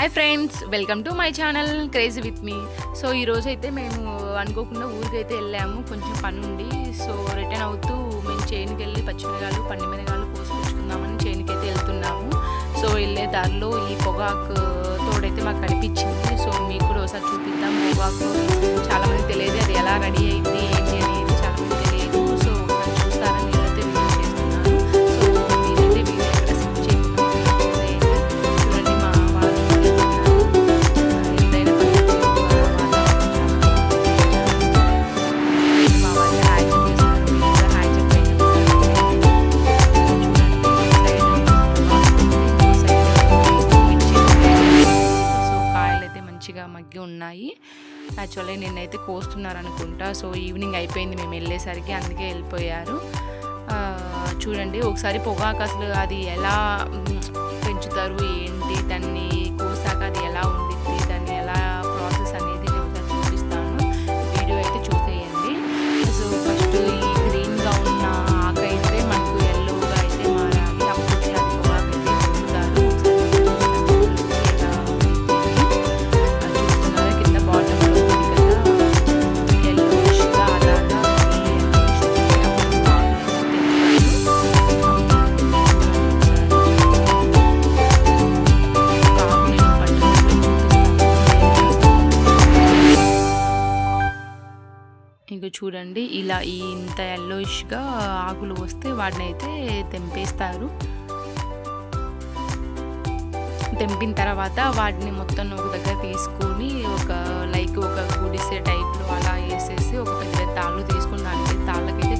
Hi friends welcome to my channel crazy with me so ఈరోజు అయితే మేము అనుకోకుండా ఊరికి అయితే వెళ్ళాము. కొంచెం పని ఉండి సో రిటర్న్ అవుతూ మేము చేనుకి వెళ్ళి పచ్చిమిరకాయలు పండి మిరకాయలు కోసుకొచ్చుకుందామని చేనుకి అయితే వెళ్తున్నాము. సో వెళ్ళే దారిలో ఈ పొగాకు తోడైతే మాకు కనిపించింది. సో మీకు కూడా ఒకసారి చూపిద్దాం. పొగాకు చాలామంది తెలియదు. అది ఎలా రెడీ అయింది? ఏంటి మంచిగా మగ్గి ఉన్నాయి. యాక్చువల్లీ నిన్నైతే కోస్తున్నారు అనుకుంటా సో ఈవినింగ్ అయిపోయింది. మేము వెళ్ళేసరికి అందుకే వెళ్ళిపోయారు. చూడండి. ఒకసారి పొగాకు అసలు అది ఎలా పెంచుతారు ఏంటి దాన్ని కోసాక అది ఎలా ఉంటుంది ఇంక చూడండి ఇలా ఈ ఇంత ఎల్లోయిష్గా ఆకులు వస్తే వాటిని అయితే తెంపేస్తారు. తెంపిన తర్వాత వాటిని మొత్తం ఒక దగ్గర తీసుకొని ఒక లైక్ ఒక గుడిసే టైప్లో అలా వేసేసి ఒక పెద్ద తాళ్ళు తీసుకుని దానికి తాళ్ళకైతే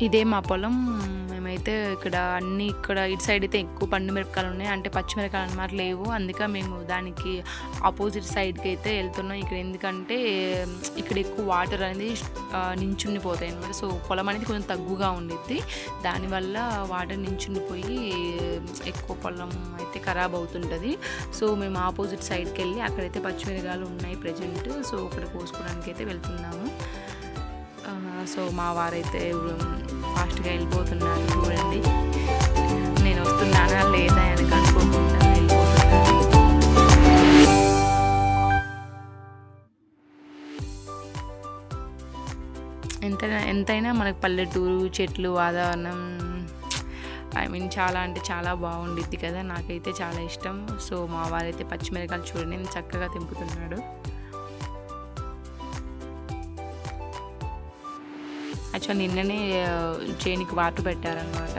ఇదే మా పొలం. మేమైతే ఇక్కడ అన్ని ఇక్కడ ఇటు సైడ్ అయితే ఎక్కువ పండు మిరపకాయలు ఉన్నాయి. అంటే పచ్చిమిరపకాయలు అన్నమాట లేవు. అందుకే మేము దానికి ఆపోజిట్ సైడ్కి అయితే వెళ్తున్నాం. ఇక్కడ ఎందుకంటే ఇక్కడ ఎక్కువ వాటర్ అనేది ఆ, నించుండిపోతాయి అనమాట సో పొలం అనేది కొంచెం తగ్గుగా ఉండిద్ది. దానివల్ల వాటర్ నించుండిపోయి ఎక్కువ పొలం అయితే ఖరాబ్ అవుతుంటుంది. సో మేము ఆపోజిట్ సైడ్కి వెళ్ళి అక్కడైతే పచ్చిమిరకాయలు ఉన్నాయి ప్రజెంట్ సో ఇక్కడ కోసుకోవడానికి అయితే వెళ్తున్నాము. సో మా వారైతే ఫాస్ట్గా వెళ్ళిపోతున్నారు చూడండి. నేను వస్తున్నానా లేదా అని కనుక్కోకుండా వెళ్ళిపోతున్నారు ఎంతైనా ఎంతైనా మనకు పల్లెటూరు చెట్లు వాతావరణం ఐ మీన్ చాలా అంటే చాలా బాగుండిద్ది కదా. నాకైతే చాలా ఇష్టం. సో మా వారైతే పచ్చిమిరకాయలు చూడండి చక్కగా తెంపుతున్నాడు. యాక్చువల్ నిన్ననే చేనికి వాటర్ పెట్టారనమాట.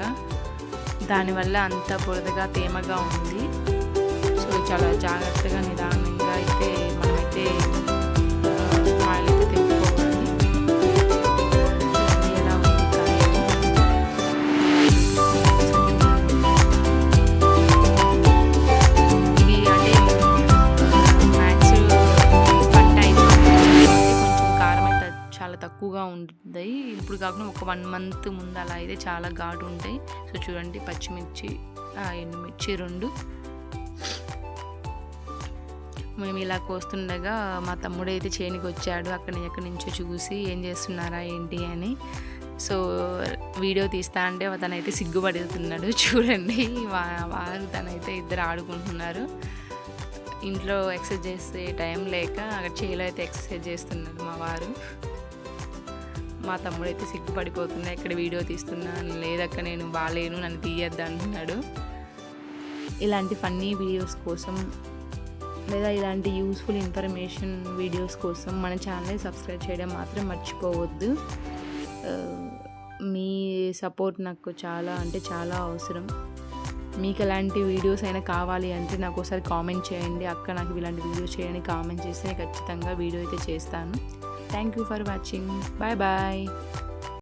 దానివల్ల అంత బురదగా తేమగా ఉంది. సో చాలా జాగ్రత్తగా నిదానంగా అయితే మనమైతే తక్కువగా ఉంటుంది ఇప్పుడు కాకుండా ఒక వన్ మంత్ ముందు అలా అయితే చాలా ఘాటు ఉంటాయి. సో చూడండి పచ్చిమిర్చి ఎండుమిర్చి రెండు. మేము ఇలా కోస్తుండగా మా తమ్ముడు అయితే చేనికి వచ్చాడు. అక్కడి ఎక్కడి నుంచో చూసి ఏం చేస్తున్నారా ఏంటి అని. సో వీడియో తీస్తా అంటే తనైతే సిగ్గుపడుతున్నాడు. చూడండి వారు తనైతే ఇద్దరు ఆడుకుంటున్నారు. ఇంట్లో ఎక్సర్సైజ్ చేసే టైం లేక అక్కడ చేలో అయితే ఎక్సర్సైజ్ చేస్తున్నారు మా వారు. మా తమ్ముడు అయితే సిగ్గుపడిపోతున్నా ఇక్కడ వీడియో తీస్తున్నా లేదక్క నేను బాగాలేను నన్ను తీయద్దు అంటున్నాడు. ఇలాంటి ఫన్నీ వీడియోస్ కోసం లేదా ఇలాంటి యూస్ఫుల్ ఇన్ఫర్మేషన్ వీడియోస్ కోసం మన ఛానల్ని సబ్స్క్రైబ్ చేయడం మాత్రం మర్చిపోవద్దు. మీ సపోర్ట్ నాకు చాలా అంటే చాలా అవసరం. మీకు ఎలాంటి వీడియోస్ అయినా కావాలి అంటే నాకు ఒకసారి కామెంట్ చేయండి. అక్క నాకు ఇలాంటి వీడియోస్ చేయండి కామెంట్ చేస్తే ఖచ్చితంగా వీడియో అయితే చేస్తాను. Thank you for watching bye bye